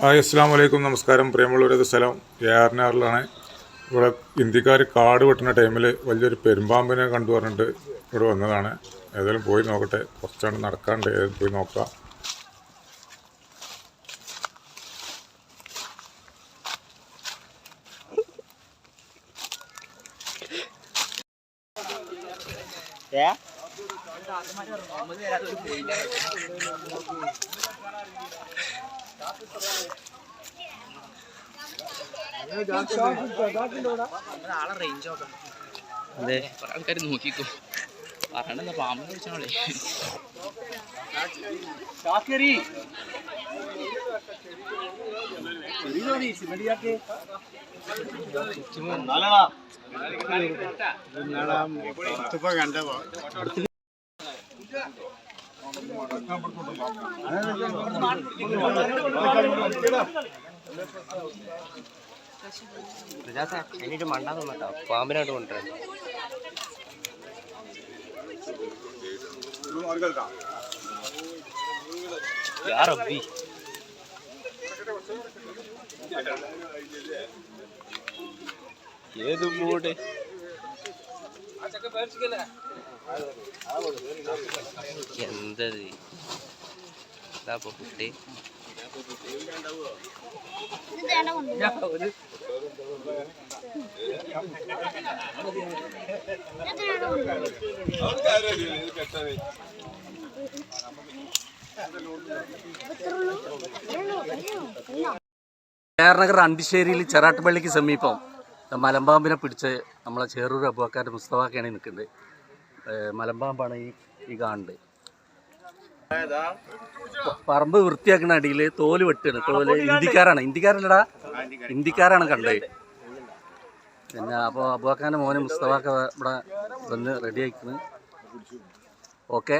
Hi അസ്സാം വലൈക്കും നമസ്കാരം പ്രിയമുള്ളവരത് സ്ഥലം ഏറനാറിലാണ് ഇവിടെ ഇന്ത്യക്കാർ കാട് വെട്ടുന്ന ടൈമിൽ വലിയൊരു പെരുമ്പാമ്പിനെ കണ്ടു പറഞ്ഞിട്ട് ഇവിടെ വന്നതാണ്. ഏതായാലും പോയി നോക്കട്ടെ. കുറച്ചാണ് നടക്കാണ്ട് ഏതായാലും പോയി നോക്കാം. നോക്കാം അതെ. കുറെ ആൾക്കാർ നോക്കിക്കോ. പറയണെന്ന പാമ്പ് വിളിച്ചോളേ അതിനൊരു മണ്ടാ തോന്നട്ടോ പാമ്പിനായിട്ട് കൊണ്ടുവരാൻ യാ റബ്ബി ഏത് മൂട്? ఎంతది? దాప పుట్టి. పెట్టాలి నగర్ చెరాటపల్లికి సమీపం. മലമ്പാമ്പിനെ പിടിച്ച് നമ്മളെ ചേറൂർ അബുവാക്കാരുടെ മുസ്തഫാക്കയാണ് നിൽക്കുന്നത്. മലമ്പാമ്പാണ് ഈ ഈ കാണുന്നത്. പറമ്പ് വൃത്തിയാക്കുന്ന അടിയിൽ തോൽ വെട്ടാണ്. തോൽ ഇന്ത്യക്കാരാണ്. ഇന്ത്യക്കാരല്ലടാ? ഇന്ത്യക്കാരാണ് കണ്ടത്. പിന്നെ അപ്പോൾ അബുവാക്കാന്റെ മോനെ മുസ്തഫാക്ക ഇവിടെ വന്ന് റെഡി ആയിക്കുന്നു ഓക്കെ.